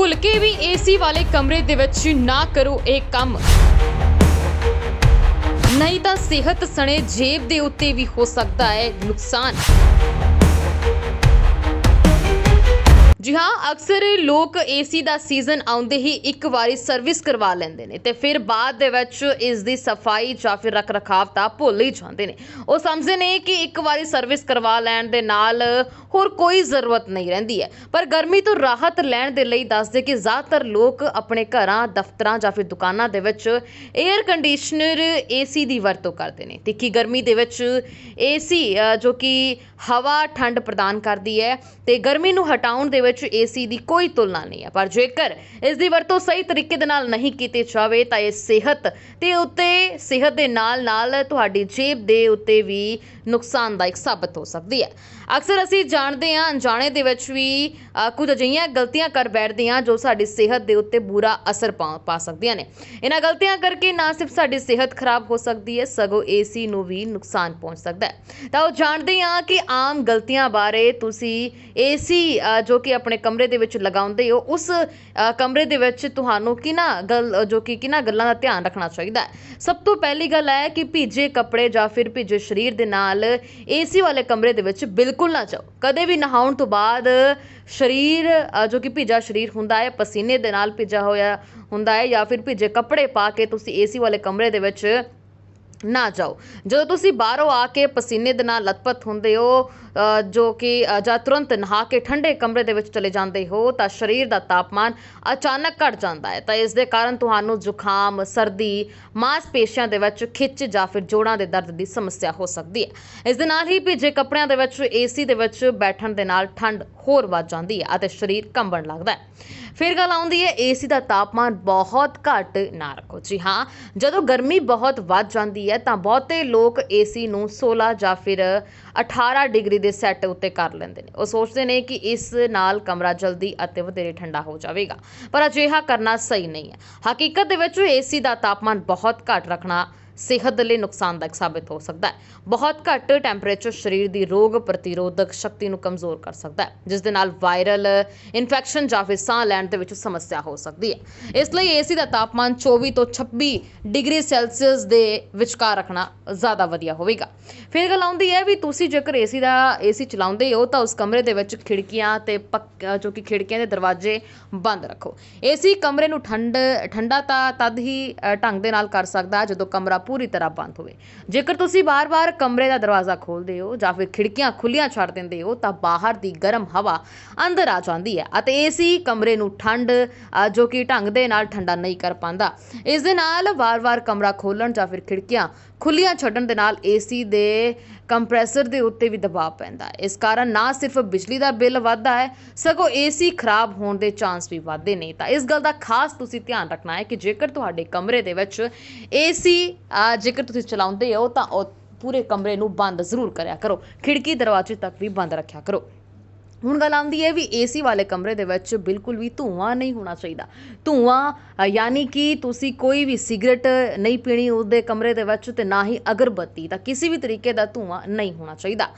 ਭੁੱਲ ਕੇ ਵੀ ਏਸੀ ਵਾਲੇ ਕਮਰੇ ਦੇ ਵਿੱਚ ਨਾ ਕਰੋ ਇਹ ਕੰਮ। ਨਹੀਂ ਤਾਂ ਸਿਹਤ ਸਣੇ ਜੇਬ ਦੇ ਉੱਤੇ ਵੀ ਹੋ ਸਕਦਾ ਹੈ ਨੁਕਸਾਨ। ਜੀ ਹਾਂ, ਅਕਸਰ ਲੋਕ ਏਸੀ ਦਾ ਸੀਜ਼ਨ ਆਉਂਦੇ ਹੀ ਇੱਕ ਵਾਰੀ ਸਰਵਿਸ ਕਰਵਾ ਲੈਂਦੇ ਨੇ ਤੇ ਫਿਰ ਬਾਅਦ ਦੇ ਵਿੱਚ ਇਸ ਦੀ ਸਫ਼ਾਈ ਜਾਂ ਫਿਰ ਰੱਖ ਰਖਾਵ ਤਾਂ ਭੁੱਲ ਹੀ ਜਾਂਦੇ ਨੇ। ਉਹ ਸਮਝਦੇ ਨੇ ਕਿ ਇੱਕ ਵਾਰੀ ਸਰਵਿਸ ਕਰਵਾ ਲੈਣ ਦੇ ਨਾਲ ਹੋਰ ਕੋਈ ਜ਼ਰੂਰਤ ਨਹੀਂ ਰਹਿੰਦੀ ਹੈ। ਪਰ ਗਰਮੀ ਤੋਂ ਰਾਹਤ ਲੈਣ ਦੇ ਲਈ ਦੱਸਦੇ ਕਿ ਜ਼ਿਆਦਾਤਰ ਲੋਕ ਆਪਣੇ ਘਰਾਂ, ਦਫ਼ਤਰਾਂ ਜਾਂ ਫਿਰ ਦੁਕਾਨਾਂ ਦੇ ਵਿੱਚ 에ਅਰ ਕੰਡੀਸ਼ਨਰ ਏਸੀ ਦੀ ਵਰਤੋਂ ਕਰਦੇ ਨੇ। ਤਿੱਖੀ ਗਰਮੀ ਦੇ ਵਿੱਚ ਏਸੀ ਜੋ ਕਿ ਹਵਾ ਠੰਡ ਪ੍ਰਦਾਨ ਕਰਦੀ ਹੈ ਤੇ ਗਰਮੀ ਨੂੰ ਹਟਾਉਣ ਦੇ ਵਿੱਚ ਏਸੀ ਦੀ ਕੋਈ ਤੁਲਨਾ ਨਹੀਂ ਹੈ। ਪਰ ਜੇਕਰ ਇਸ ਦੀ ਵਰਤੋਂ ਸਹੀ ਤਰੀਕੇ ਦੇ ਨਾਲ ਨਹੀਂ ਕੀਤੀ ਜਾਵੇ, ਤਾਂ ਇਹ ਸਿਹਤ ਤੇ ਉੱਤੇ, ਸਿਹਤ ਦੇ ਨਾਲ ਨਾਲ ਤੁਹਾਡੀ ਜੇਬ ਦੇ ਉੱਤੇ ਵੀ ਨੁਕਸਾਨਦਾਇਕ ਸਾਬਤ ਹੋ ਸਕਦੀ ਹੈ। ਅਕਸਰ ਅਸੀਂ ਜਾਣਦੇ ਹਾਂ, ਅਣਜਾਣੇ ਦੇ ਵਿੱਚ ਵੀ ਕੁਝ ਅਜਿਹੀਆਂ ਗਲਤੀਆਂ ਕਰ ਬੈਠਦੇ ਹਾਂ ਜੋ ਸਾਡੀ ਸਿਹਤ ਦੇ ਉੱਤੇ ਬੁਰਾ ਅਸਰ ਪਾ ਪਾ ਸਕਦੀਆਂ ਨੇ। ਇਹਨਾਂ ਗਲਤੀਆਂ ਕਰਕੇ ਨਾ ਸਿਰਫ ਸਾਡੀ ਸਿਹਤ ਖਰਾਬ ਹੋ ਸਕਦੀ ਹੈ, ਸਗੋਂ ਏਸੀ ਨੂੰ ਵੀ ਨੁਕਸਾਨ ਪਹੁੰਚ ਸਕਦਾ ਹੈ। ਤਾਂ ਉਹ ਜਾਣਦੇ ਹਾਂ ਕਿ ਆਮ ਗਲਤੀਆਂ ਬਾਰੇ ਤੁਸੀਂ ਏਸੀ ਜੋ ਕਿ ਆਪਣੇ ਕਮਰੇ ਦੇ ਵਿੱਚ ਲਗਾਉਂਦੇ ਹੋ, ਉਸ ਕਮਰੇ ਦੇ ਵਿੱਚ ਤੁਹਾਨੂੰ ਕਿਹਨਾਂ ਗੱਲ, ਜੋ ਕਿ ਕਿਹਨਾਂ ਗੱਲਾਂ ਦਾ ਧਿਆਨ ਰੱਖਣਾ ਚਾਹੀਦਾ ਹੈ? ਸਭ ਤੋਂ ਪਹਿਲੀ ਗੱਲ ਹੈ ਕਿ ਭੀਜੇ ਕੱਪੜੇ ਜਾਂ ਫਿਰ ਭੀਜੇ ਸਰੀਰ ਦੇ ਨਾਲ ਏਸੀ ਵਾਲੇ ਕਮਰੇ ਦੇ ਵਿੱਚ ਬਿਲਕੁਲ ਨਾ ਜਾਓ। ਕਦੇ ਵੀ ਨਹਾਉਣ ਤੋਂ ਬਾਅਦ ਸਰੀਰ ਜੋ ਕਿ ਭੀਜਾ ਸਰੀਰ ਹੁੰਦਾ ਹੈ, ਪਸੀਨੇ ਦੇ ਨਾਲ ਭਿੱਜਾ ਹੋਇਆ ਹੁੰਦਾ ਹੈ ਜਾਂ ਫਿਰ ਭਿੱਜੇ ਕੱਪੜੇ ਪਾ ਕੇ ਤੁਸੀਂ ਏਸੀ ਵਾਲੇ ਕਮਰੇ ਦੇ ਵਿੱਚ ਨਾ ਜਾਓ। ਜਦੋਂ ਤੁਸੀਂ ਬਾਹਰੋਂ ਆ ਕੇ ਪਸੀਨੇ ਦੇ ਨਾਲ ਲਤਪਤ ਹੁੰਦੇ ਹੋ ਜੋ ਕਿ ਜਾਂ ਤੁਰੰਤ ਨਹਾ ਕੇ ਠੰਡੇ ਕਮਰੇ ਦੇ ਵਿੱਚ ਚਲੇ ਜਾਂਦੇ ਹੋ, ਤਾਂ ਸਰੀਰ ਦਾ ਤਾਪਮਾਨ ਅਚਾਨਕ ਘਟ ਜਾਂਦਾ ਹੈ। ਤਾਂ ਇਸ ਦੇ ਕਾਰਨ ਤੁਹਾਨੂੰ ਜ਼ੁਕਾਮ, ਸਰਦੀ, ਮਾਸਪੇਸ਼ੀਆਂ ਦੇ ਵਿੱਚ ਖਿੱਚ ਜਾਂ ਫਿਰ ਜੋੜਾਂ ਦੇ ਦਰਦ ਦੀ ਸਮੱਸਿਆ ਹੋ ਸਕਦੀ ਹੈ। ਇਸ ਦੇ ਨਾਲ ਹੀ ਭਿੱਜੇ ਕੱਪੜਿਆਂ ਦੇ ਵਿੱਚ ਏਸੀ ਦੇ ਵਿੱਚ ਬੈਠਣ ਦੇ ਨਾਲ ਠੰਡ ਹੋਰ ਵੱਧ ਜਾਂਦੀ ਹੈ ਅਤੇ ਸਰੀਰ ਕੰਬਣ ਲੱਗਦਾ ਹੈ। ਫਿਰ ਗੱਲ ਆਉਂਦੀ ਹੈ ਏਸੀ ਦਾ ਤਾਪਮਾਨ ਬਹੁਤ ਘੱਟ ਨਾ ਰੱਖੋ ਜੀ ਹਾਂ, ਜਦੋਂ ਗਰਮੀ ਬਹੁਤ ਵੱਧ ਜਾਂਦੀ ਹੈ, ਤਾਂ ਬਹੁਤੇ ਲੋਕ ਏਸੀ ਨੂੰ 16 ਜਾਂ ਫਿਰ 18 ਡਿਗਰੀ ਦੇ ਸੈੱਟ ਉੱਤੇ ਕਰ ਲੈਂਦੇ ਨੇ। ਉਹ ਸੋਚਦੇ ਨੇ ਕਿ ਇਸ ਨਾਲ ਕਮਰਾ ਜਲਦੀ ਅਤੇ ਵਧੇਰੇ ਠੰਡਾ ਹੋ ਜਾਵੇਗਾ। ਪਰ ਅਜਿਹਾ ਕਰਨਾ ਸਹੀ ਨਹੀਂ ਹੈ। ਹਕੀਕਤ ਦੇ ਵਿੱਚ ਏਸੀ ਦਾ ਤਾਪਮਾਨ ਬਹੁਤ ਘੱਟ ਰੱਖਣਾ ਸਿਹਤ ਦੇ ਲਈ ਨੁਕਸਾਨਦਾਇਕ ਸਾਬਿਤ ਹੋ ਸਕਦਾ ਹੈ। ਬਹੁਤ ਘੱਟ ਟੈਂਪਰੇਚਰ ਸਰੀਰ ਦੀ ਰੋਗ ਪ੍ਰਤੀਰੋਧਕ ਸ਼ਕਤੀ ਨੂੰ ਕਮਜ਼ੋਰ ਕਰ ਸਕਦਾ ਹੈ, ਜਿਸ ਦੇ ਨਾਲ ਵਾਇਰਲ ਇਨਫੈਕਸ਼ਨ ਜਾਂ ਫਿਰ ਸਾਹ ਲੈਣ ਦੇ ਵਿੱਚ ਸਮੱਸਿਆ ਹੋ ਸਕਦੀ ਹੈ। ਇਸ ਲਈ ਏਸੀ ਦਾ ਤਾਪਮਾਨ 24 ਤੋਂ 26 ਡਿਗਰੀ ਸੈਲਸੀਅਸ ਦੇ ਵਿਚਕਾਰ ਰੱਖਣਾ ਜ਼ਿਆਦਾ ਵਧੀਆ ਹੋਵੇਗਾ। ਫਿਰ ਗੱਲ ਆਉਂਦੀ ਹੈ ਵੀ ਤੁਸੀਂ ਤੁਸੀਂ ਜੇਕਰ ਏਸੀ ਦਾ ਏਸੀ ਚਲਾਉਂਦੇ ਹੋ, ਤਾਂ ਉਸ ਕਮਰੇ ਦੇ ਵਿੱਚ ਖਿੜਕੀਆਂ ਤੇ ਪੱਕ- ਜੋ ਕਿ ਖਿੜਕੀਆਂ ਦੇ ਦਰਵਾਜ਼ੇ ਬੰਦ ਰੱਖੋ। ਏਸੀ ਕਮਰੇ ਨੂੰ ਠੰਡ, ਠੰਡਾ ਤਾਂ ਤਦ ਹੀ ਢੰਗ ਦੇ ਨਾਲ ਕਰ ਸਕਦਾ ਜਦੋਂ ਕਮਰਾ ਪੂਰੀ ਤਰ੍ਹਾਂ ਬੰਦ ਹੋਵੇ। ਜੇਕਰ ਤੁਸੀਂ ਬਾਰ-ਬਾਰ ਕਮਰੇ ਦਾ ਦਰਵਾਜ਼ਾ ਖੋਲਦੇ ਹੋ ਜਾਂ ਫਿਰ ਖਿੜਕੀਆਂ ਖੁੱਲੀਆਂ ਛੱਡ ਦਿੰਦੇ ਹੋ, ਤਾਂ ਬਾਹਰ ਦੀ ਗਰਮ ਹਵਾ ਅੰਦਰ ਆ ਜਾਂਦੀ ਹੈ ਅਤੇ ਏਸੀ ਕਮਰੇ ਨੂੰ ਠੰਡ ਜੋ ਕਿ ਢੰਗ ਦੇ ਨਾਲ ਠੰਡਾ ਨਹੀਂ ਕਰ ਪਾਉਂਦਾ। ਇਸ ਦੇ ਨਾਲ ਵਾਰ-ਵਾਰ ਕਮਰਾ ਖੋਲਣ ਜਾਂ ਫਿਰ ਖਿੜਕੀਆਂ ਖੁੱਲੀਆਂ ਛੱਡਣ ਦੇ ਨਾਲ ਏਸੀ ਦੇ ਕੰਪਰੈਸਰ ਦੇ ਉੱਤੇ ਵੀ ਦਬਾਅ ਪੈਂਦਾ ਹੈ। ਇਸ ਕਾਰਨ ਨਾ ਸਿਰਫ ਬਿਜਲੀ ਦਾ ਬਿੱਲ ਵੱਧਦਾ ਹੈ, ਸਗੋਂ ਏਸੀ ਖਰਾਬ ਹੋਣ ਦੇ ਚਾਂਸ ਵੀ ਵੱਧਦੇ ਨੇ। ਤਾਂ ਇਸ ਗੱਲ ਦਾ ਖਾਸ ਤੁਸੀਂ ਧਿਆਨ ਰੱਖਣਾ ਹੈ ਕਿ ਜੇਕਰ ਤੁਹਾਡੇ ਕਮਰੇ ਦੇ ਵਿੱਚ ਏਸੀ ਜੇਕਰ ਤੁਸੀਂ ਚਲਾਉਂਦੇ ਹੋ ਤਾਂ ਉਹ ਪੂਰੇ ਕਮਰੇ ਨੂੰ ਬੰਦ ਜ਼ਰੂਰ ਕਰਿਆ ਕਰੋ। ਖਿੜਕੀ ਦਰਵਾਜ਼ੇ ਤੱਕ ਵੀ ਬੰਦ ਰੱਖਿਆ ਕਰੋ। ਹੁਣ ਗੱਲ ਆਉਂਦੀ ਹੈ ਵੀ ਏਸੀ ਵਾਲੇ ਕਮਰੇ ਦੇ ਵਿੱਚ ਬਿਲਕੁਲ ਵੀ ਧੂਆਂ ਨਹੀਂ ਹੋਣਾ ਚਾਹੀਦਾ। ਧੂਆਂ ਯਾਨੀ ਕਿ ਤੁਸੀਂ ਕੋਈ ਵੀ ਸਿਗਰਟ ਨਹੀਂ ਪੀਣੀ ਉਹਦੇ ਕਮਰੇ ਦੇ ਵਿੱਚ ਤੇ ਨਾ ਹੀ ਅਗਰਬੱਤੀ ਦਾ ਕਿਸੇ ਵੀ ਤਰੀਕੇ ਦਾ ਧੂਆਂ ਨਹੀਂ ਹੋਣਾ ਚਾਹੀਦਾ।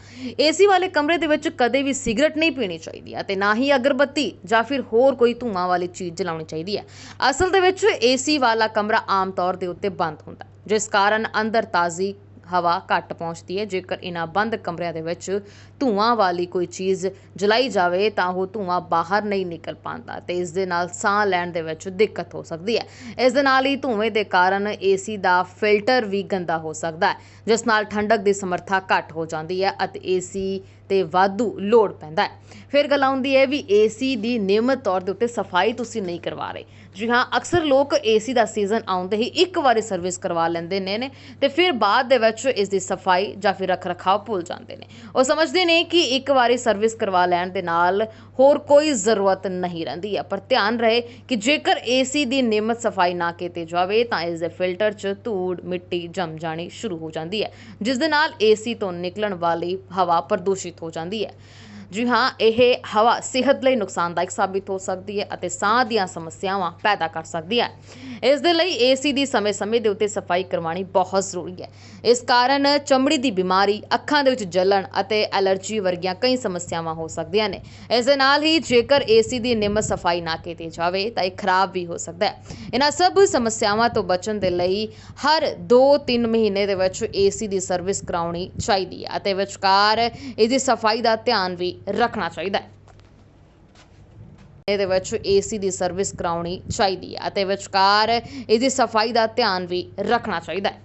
ਏਸੀ ਵਾਲੇ ਕਮਰੇ ਦੇ ਵਿੱਚ ਕਦੇ ਵੀ ਸਿਗਰਟ ਨਹੀਂ ਪੀਣੀ ਚਾਹੀਦੀ ਅਤੇ ਨਾ ਹੀ ਅਗਰਬੱਤੀ ਜਾਂ ਫਿਰ ਹੋਰ ਕੋਈ ਧੂਆਂ ਵਾਲੀ ਚੀਜ਼ ਜਲਾਉਣੀ ਚਾਹੀਦੀ ਹੈ। ਅਸਲ ਦੇ ਵਿੱਚ ਏਸੀ ਵਾਲਾ ਕਮਰਾ ਆਮ ਤੌਰ ਦੇ ਉੱਤੇ ਬੰਦ ਹੁੰਦਾ ਜਿਸ ਕਾਰਨ ਅੰਦਰ ਤਾਜ਼ੀ ਹਵਾ ਘੱਟ ਪਹੁੰਚਦੀ ਹੈ। ਜੇਕਰ ਇਹਨਾਂ ਬੰਦ ਕਮਰਿਆਂ ਦੇ ਵਿੱਚ ਧੂਆਂ ਵਾਲੀ ਕੋਈ ਚੀਜ਼ ਜਲਾਈ ਜਾਵੇ, ਤਾਂ ਉਹ ਧੂਆਂ ਬਾਹਰ ਨਹੀਂ ਨਿਕਲ ਪਾਉਂਦਾ ਤੇ ਇਸ ਦੇ ਨਾਲ ਸਾਹ ਲੈਣ ਦੇ ਵਿੱਚ ਦਿੱਕਤ ਹੋ ਸਕਦੀ ਹੈ। ਇਸ ਦੇ ਨਾਲ ਹੀ ਧੂਏ ਦੇ ਕਾਰਨ ਏਸੀ ਦਾ ਫਿਲਟਰ ਵੀ ਗੰਦਾ ਹੋ ਸਕਦਾ ਹੈ, ਜਿਸ ਨਾਲ ਠੰਡਕ ਦੀ ਸਮਰੱਥਾ ਘੱਟ ਹੋ ਜਾਂਦੀ ਹੈ ਅਤੇ ਏਸੀ ਤੇ ਵਾਧੂ ਲੋਡ ਪੈਂਦਾ ਹੈ। ਫਿਰ ਗੱਲ ਆਉਂਦੀ ਹੈ ਵੀ ਏਸੀ ਦੀ ਨਿਯਮਤ ਤੌਰ ਦੇ ਉੱਤੇ ਸਫ਼ਾਈ ਤੁਸੀਂ ਨਹੀਂ ਕਰਵਾ ਰਹੇ। ਜੀ ਹਾਂ, ਅਕਸਰ ਲੋਕ ਏਸੀ ਦਾ ਸੀਜ਼ਨ ਆਉਂਦੇ ਹੀ ਇੱਕ ਵਾਰੀ ਸਰਵਿਸ ਕਰਵਾ ਲੈਂਦੇ ਨੇ ਨੇ ਤੇ ਫਿਰ ਬਾਅਦ ਦੇ ਵਿੱਚ ਇਸ ਦੀ ਸਫ਼ਾਈ ਜਾਂ ਫਿਰ ਰੱਖ ਰਖਾਵ ਭੁੱਲ ਜਾਂਦੇ ਨੇ। ਉਹ ਸਮਝਦੇ ਨੇ ਕਿ ਇੱਕ ਵਾਰੀ ਸਰਵਿਸ ਕਰਵਾ ਲੈਣ ਦੇ ਨਾਲ ਹੋਰ ਕੋਈ ਜ਼ਰੂਰਤ ਨਹੀਂ ਰਹਿੰਦੀ ਹੈ। ਪਰ ਧਿਆਨ ਰਹੇ ਕਿ ਜੇਕਰ ਏਸੀ ਦੀ ਨਿਯਮਤ ਸਫ਼ਾਈ ਨਾ ਕੀਤੀ ਜਾਵੇ ਤਾਂ ਇਸ ਦੇ ਫਿਲਟਰ 'ਚ ਧੂੜ, ਮਿੱਟੀ ਜੰਮ ਜਾਣੀ ਸ਼ੁਰੂ ਹੋ ਜਾਂਦੀ ਹੈ। ਜਿਸ ਦੇ ਨਾਲ ਏਸੀ ਤੋਂ ਨਿਕਲਣ ਵਾਲੀ ਹਵਾ ਪ੍ਰਦੂਸ਼ਿਤ ਹੋ ਜਾਂਦੀ ਹੈ ਜੀ ਹਾਂ, ਇਹ ਹਵਾ ਸਿਹਤ ਲਈ ਨੁਕਸਾਨਦਾਇਕ ਸਾਬਿਤ ਹੋ ਸਕਦੀ ਹੈ ਅਤੇ ਸਾਹ ਦੀਆਂ ਸਮੱਸਿਆਵਾਂ ਪੈਦਾ ਕਰ ਸਕਦੀ ਹੈ। ਇਸ ਦੇ ਲਈ ਏਸੀ ਦੀ ਸਮੇਂ-ਸਮੇਂ ਦੇ ਉੱਤੇ ਸਫ਼ਾਈ ਕਰਵਾਉਣੀ ਬਹੁਤ ਜ਼ਰੂਰੀ ਹੈ। ਇਸ ਕਾਰਨ ਚਮੜੀ ਦੀ ਬਿਮਾਰੀ, ਅੱਖਾਂ ਦੇ ਵਿੱਚ ਜਲਣ ਅਤੇ ਐਲਰਜੀ ਵਰਗੀਆਂ ਕਈ ਸਮੱਸਿਆਵਾਂ ਹੋ ਸਕਦੀਆਂ ਨੇ। ਇਸ ਦੇ ਨਾਲ ਹੀ ਜੇਕਰ ਏਸੀ ਦੀ ਨਿਯਮਤ ਸਫ਼ਾਈ ਨਾ ਕੀਤੀ ਜਾਵੇ, ਤਾਂ ਇਹ ਖਰਾਬ ਵੀ ਹੋ ਸਕਦਾ ਹੈ। ਇਹਨਾਂ ਸਭ ਸਮੱਸਿਆਵਾਂ ਤੋਂ ਬਚਣ ਦੇ ਲਈ ਹਰ 2-3 ਮਹੀਨੇ ਦੇ ਵਿੱਚ ਏਸੀ ਦੀ ਸਰਵਿਸ ਕਰਾਉਣੀ ਚਾਹੀਦੀ ਹੈ ਅਤੇ ਵਿਚਕਾਰ ਇਹਦੀ ਸਫ਼ਾਈ ਦਾ ਧਿਆਨ ਵੀ ਰੱਖਣਾ ਚਾਹੀਦਾ ਹੈ। ਇਹਦੇ ਵਿੱਚ ਏਸੀ ਦੀ ਸਰਵਿਸ ਕਰਾਉਣੀ ਚਾਹੀਦੀ ਹੈ ਅਤੇ ਵਿਚਕਾਰ ਇਹਦੀ ਸਫ਼ਾਈ ਦਾ ਧਿਆਨ ਵੀ ਰੱਖਣਾ ਚਾਹੀਦਾ ਹੈ।